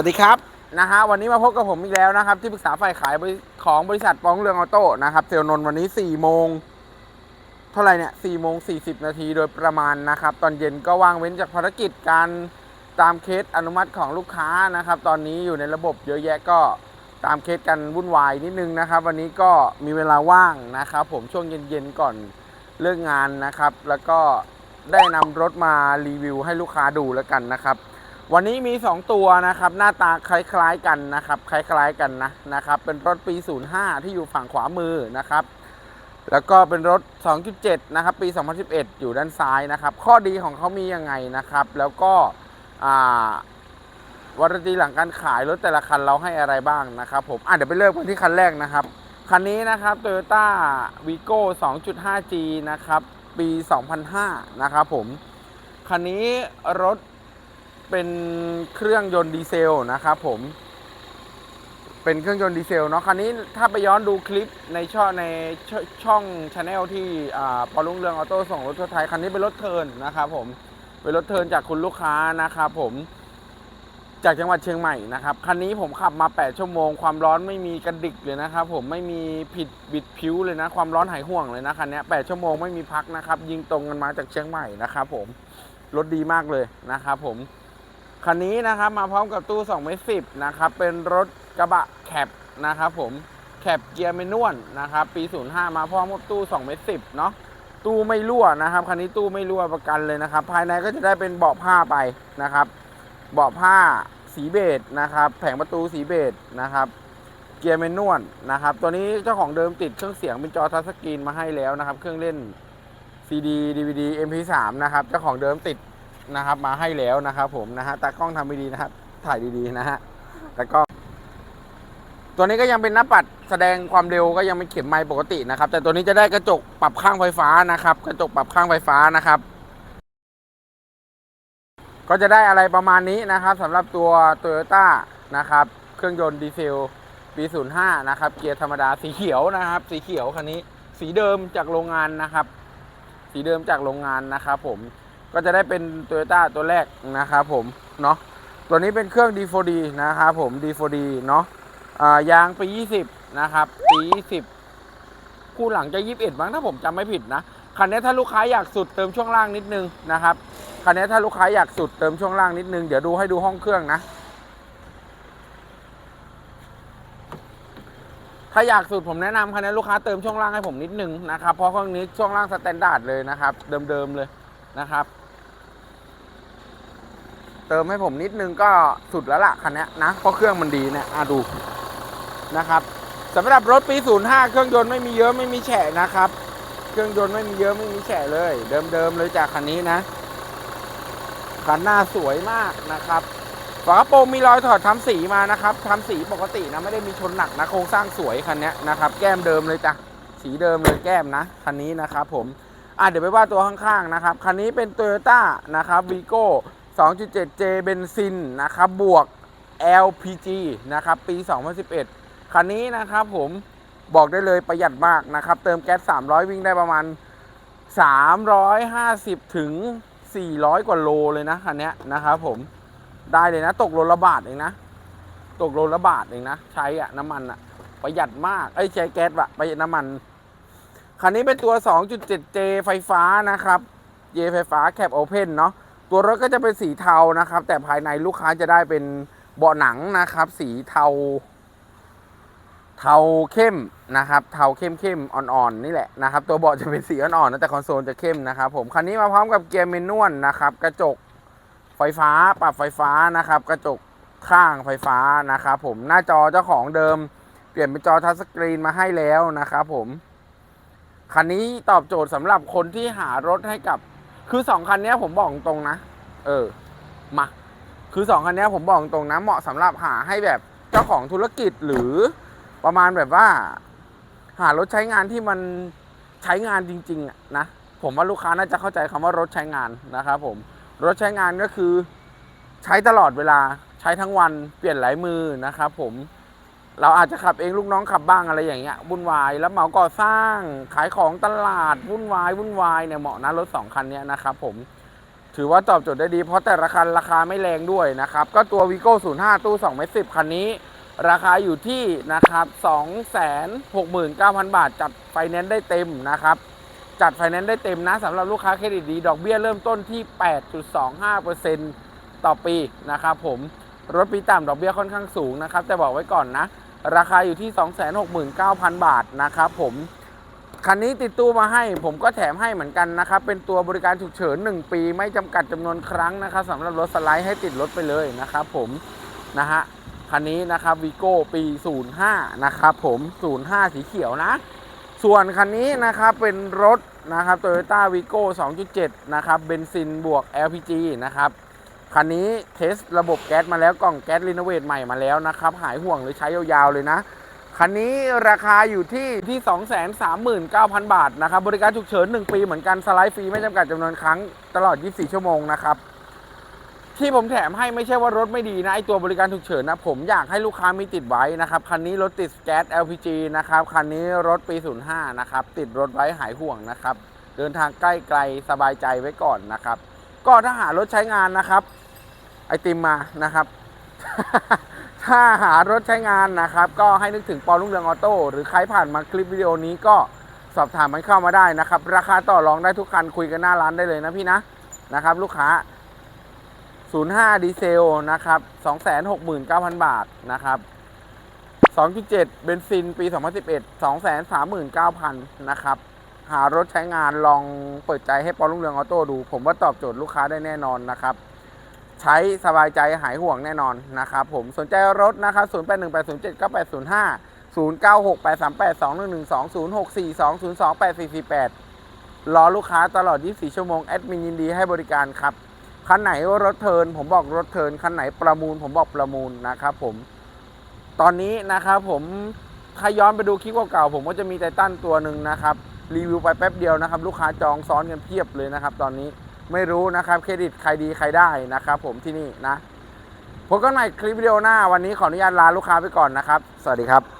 วัสดีครับนะฮะวันนี้มาพบกับผมอีกแล้วนะครับ ที่ปรึกษาฝ่ายขายของบริษัทป้องเรืองออโต้นะครับเซลนนวันนี้4ี่โมงเท่าไหร่เนี่ยสี่โมงสี่สิบนาทีโดยประมาณนะครับ ตอนเย็นก็ว่างเว้นจากภารกิจการตามเคสอนุมัติของลูกค้านะครับ ตอนนี้อยู่ในระบบเยอะแยะก็ตามเคสกันวุ่นวายนิดนึงนะครับ วันนี้ก็มีเวลาว่างนะครับ ผมช่วงเย็นๆก่อนเลิกงานนะครับ แล้วก็ได้นำรถมารีวิวให้ลูกค้าดูแล้วกันนะครับ วันนี้มี 2 ตัวนะครับ หน้าตาคล้ายๆกันนะครับ คล้ายๆกันนะนะครับ เป็นรถปี 05 ที่อยู่ฝั่งขวามือนะครับ แล้วก็เป็นรถ 2.7 นะครับ ปี 2011 อยู่ด้านซ้ายนะครับ ข้อดีของเขามียังไงนะครับ แล้วก็อ่าวารันตีหลังการขายรถแต่ละคันเราให้อะไรบ้างนะครับ ผมอะเดี๋ยวไปเริ่มกันที่คันแรกนะครับ คันนี้นะครับ Toyota Vigo 2.5G นะครับ ปี 2005 นะครับผม คันนี้รถ เป็นเครื่องยนต์ดีเซลนะครับผมเป็นเครื่องยนต์ดีเซลเนาะคันนี้ถ้าไปย้อนดูคลิปในช่องในชช่องชาแนลที่ปอลุงเรืองออโต้ส่งรถทั่วไทยคันนี้เป็นรถเทินนะครับผมเป็นรถเทินจากคุณลูกค้านะครับผมจากจังหวัดเชียงใหม่นะครับคันนี้ผมขับมา 8 ชั่วโมง ความร้อนไม่มีกระดิกเลยนะครับผมไม่มีผิดบิดผิวเลยนะ ความร้อนหายห่วงเลยนะคันนี้8ชั่วโมงไม่มีพักนะครับ ยิงตรงกันมาจากเชียงใหม่นะครับผมรถดีมากเลยนะครับผม คันนี้นะครับมาพร้อมกับตู้2เมตรสินะครับเป็นรถกระบะแคปนะครับผมแคปเกียร์เมนวลนะครับปี 05 มาพร้อมกับตู้2เมตรสิเนาะตู้ไม่รั่วนะครับคันนี้ตู้ไม่รั่วประกันเลยนะครับ ภายในก็จะได้เป็นเบาะผ้าไปนะครับ เบาะผ้าสีเบจนะครับ แผงประตูสีเบจนะครับ เกียร์เมนวลนะครับ ตัวนี้เจ้าของเดิมติดเครื่องเสียงเป็นจอทัชสกรีนมาให้แล้วนะครับ เครื่องเล่น CD DVD MP3 นะครับเจ้าของเดิมติด นะครับ มาให้แล้วนะครับผมนะฮะตากล้องทำไม่ดีนะครับ ถ่ายดีๆนะฮะแต่ก็ตัวนี้ก็ยังเป็นหน้าปัดแสดงความเร็วก็ยังเป็นเข็มไม้ปกตินะครับ แต่ตัวนี้จะได้กระจกปรับข้างไฟฟ้านะครับ กระจกปรับข้างไฟฟ้านะครับ ก็จะได้อะไรประมาณนี้นะครับสำหรับตัว Toyota นะครับ เครื่องยนต์ดีเซลปี 05 นะครับ เกียร์ธรรมดาสีเขียวนะครับ สีเขียวคันนี้ สีเดิมจากโรงงานนะครับ สีเดิมจากโรงงานนะครับผม ก็จะได้เป็น Toyota ตัวแรกนะครับผมเนาะตัวนี้เป็นเครื่อง D4D นะครับผม D4D เนาะยางปี 20 นะครับ ปี 20 คู่หลังจะ 21บ้างถ้าผมจำไม่ผิดนะคันนี้ถ้าลูกค้าอยากสุดเติมช่วงล่างนิดนึงนะครับคันนี้ถ้าลูกค้าอยากสุดเติมช่วงล่างนิดนึง เดี๋ยวดูให้ดูห้องเครื่องนะ ถ้าอยากสุดผมแนะนำคันนี้ลูกค้าเติมช่วงล่างให้ผมนิดนึงนะครับ เพราะเครื่องนี้ช่วงล่างสแตนดาร์ดเลยนะครับ เดิมๆเลยนะครับ เติมให้ผมนิดนึงก็สุดแล้วล่ะคันนี้นะเพราะเครื่องมันดีเนี่ยอะดูนะครับสำหรับรถปี 05 เครื่องยนต์ไม่มีเยอะไม่มีแฉะนะครับ เครื่องยนต์ไม่มีเยอะไม่มีแฉะเลย เดิมๆเลยจากคันนี้นะคันหน้าสวยมากนะครับฝากระโปรงมีรอยถอดทำสีมานะครับทำสีปกตินะไม่ได้มีชนหนักนะโครงสร้างสวยคันนี้นะครับ แก้มเดิมเลยจ้ะสีเดิมเลยแก้มนะคันนี้นะครับผมอะเดี๋ยวไปว่าตัวข้างๆนะครับคันนี้เป็น Toyota นะครับ Vigo 2.7J เบนซินนะครับบวก LPG นะครับปี 2011 คันนี้นะครับผมบอกได้เลยประหยัดมากนะครับ เติมแก๊ส 300 วิ่งได้ประมาณ 350 ถึง 400 กว่าโลเลยนะคันนี้นะครับผมได้เลยนะ ตกโลละบาทเองนะ ตกโลละบาทเองนะ ใช้อะน้ำมันอะประหยัดมากไอ้ใช้แก๊สอะประหยัดน้ำมัน คันนี้เป็นตัว 2.7J ไฟฟ้านะครับ J ไฟฟ้าแคปโอเพนเนาะ ตัวรถก็จะเป็นสีเทานะครับ แต่ภายในลูกค้าจะได้เป็นเบาะหนังนะครับ สีเทา เทาเข้มนะครับ เทาเข้มเข้มอ่อนๆนี่แหละนะครับ ตัวเบาะจะเป็นสีอ่อนๆนะแต่คอนโซลจะเข้มนะครับผมคันนี้มาพร้อมกับเกียร์เมนวลนะครับ กระจกไฟฟ้าปรับไฟฟ้านะครับ กระจกข้างไฟฟ้านะครับผมหน้าจอเจ้าของเดิม เปลี่ยนเป็นจอทัชสกรีนมาให้แล้วนะครับผมคันนี้ตอบโจทย์สำหรับคนที่หารถให้กับ คือสองคันนี้ผมบอกตรงนะ เออ มา คือสองคันนี้ผมบอกตรงนะ เหมาะสำหรับหาให้แบบเจ้าของธุรกิจหรือประมาณแบบว่า หารถใช้งานที่มันใช้งานจริงๆนะ ผมว่าลูกค้าน่าจะเข้าใจคำว่ารถใช้งานนะครับผม รถใช้งานก็คือ ใช้ตลอดเวลา ใช้ทั้งวัน เปลี่ยนหลายมือนะครับผม เราอาจจะขับเองลูกน้องขับบ้างอะไรอย่างเงี้ยวุ่นวายแล้วเหมาก่อสร้างขายของตลาดวุ่นวายวุ่นวายเนี่ยเหมาะนะรถสองคันเนี้ยนะครับผมถือว่าตอบโจทย์ได้ดี เพราะแต่ละคันราคาไม่แรงด้วยนะครับ ก็ตัว Vigo 05 ตู้2เมตร10คันนี้ ราคาอยู่ที่นะครับ269,000 บาท จัดไฟแนนซ์ได้เต็มนะครับ จัดไฟแนนซ์ได้เต็มนะสำหรับลูกค้าเครดิตดี ดอกเบี้ยเริ่มต้นที่ 8.25%ต่อปีนะครับผมรถปีต่ำดอกเบี้ยค่อนข้างสูงนะครับแต่บอกไว้ก่อนนะ ราคาอยู่ที่ 269,000 บาทนะครับผมคันนี้ติดตู้มาให้ผมก็แถมให้เหมือนกันนะครับ เป็นตัวบริการฉุกเฉิน 1 ปี ไม่จำกัดจำนวนครั้งนะครับสำหรับรถสไลด์ให้ติดรถไปเลยนะครับผมนะฮะคันนี้นะครับวีโก้ปี 05 นะครับผม05 สีเขียวนะ ส่วนคันนี้นะครับเป็นรถนะครับ Toyota Vigo 2.7 นะครับเบนซินบวก LPG นะครับ คันนี้เทสระบบแก๊สมาแล้วกล่องแก๊สรีโนเวทใหม่มาแล้วนะครับ หายห่วงเลยใช้ยาวๆเลยนะ คันนี้ราคาอยู่ที่ที่ 239,000 บาทนะครับ บริการฉุกเฉิน 1 ปีเหมือนกัน สไลด์ฟรีไม่จำกัดจำนวนครั้งตลอด 24 ชั่วโมงนะครับ ที่ผมแถมให้ไม่ใช่ว่ารถไม่ดีนะ ไอตัวบริการฉุกเฉินนะ ผมอยากให้ลูกค้ามีติดไว้นะครับ คันนี้รถติดแก๊ส LPG นะครับ คันนี้รถปี 05 นะครับ ติดรถไว้หายห่วงนะครับ เดินทางใกล้ไกลสบายใจไว้ก่อนนะครับ ก็ถ้าหารถใช้งานนะครับ ไอติมมานะครับ ถ้าหารถใช้งานนะครับ ก็ให้นึกถึงปอลุ่งเรืองออโต้หรือใครผ่านมาคลิปวิดีโอนี้ก็สอบถามมันเข้ามาได้นะครับ ราคาต่อรองได้ทุกคันคุยกันหน้าร้านได้เลยนะพี่นะนะครับ ลูกค้า 05 ดีเซลนะครับ269,000 บาทนะครับ2.7 เบนซิน ปี 2011 239,000 นะครับ หารถใช้งานลองเปิดใจให้ปอลุ่งเรืองออโต้ดู ผมว่าตอบโจทย์ลูกค้าได้แน่นอนนะครับ ใช้สบายใจหายห่วงแน่นอนนะครับผมสนใจรถนะครับ 0818079805 0968382112 0642028448 รอลูกค้าตลอด 24 ชั่วโมง แอดมินยินดีให้บริการครับ คันไหนรถเทิน ผมบอกรถเทิน คันไหนประมูล ผมบอกประมูลนะครับผม ตอนนี้นะครับผมถ้าย้อนไปดูคลิปเก่าๆผมก็จะมีไททันตัวหนึ่งนะครับ รีวิวไปแป๊บเดียวนะครับ ลูกค้าจองซ้อนกันเพียบเลยนะครับ ตอนนี้ไม่รู้นะครับเครดิตใครดีใครได้นะครับ ผมที่นี่นะพบกันใหม่คลิปวิดีโอหน้าวันนี้ขออนุญาตลาลูกค้าไปก่อนนะครับ สวัสดีครับ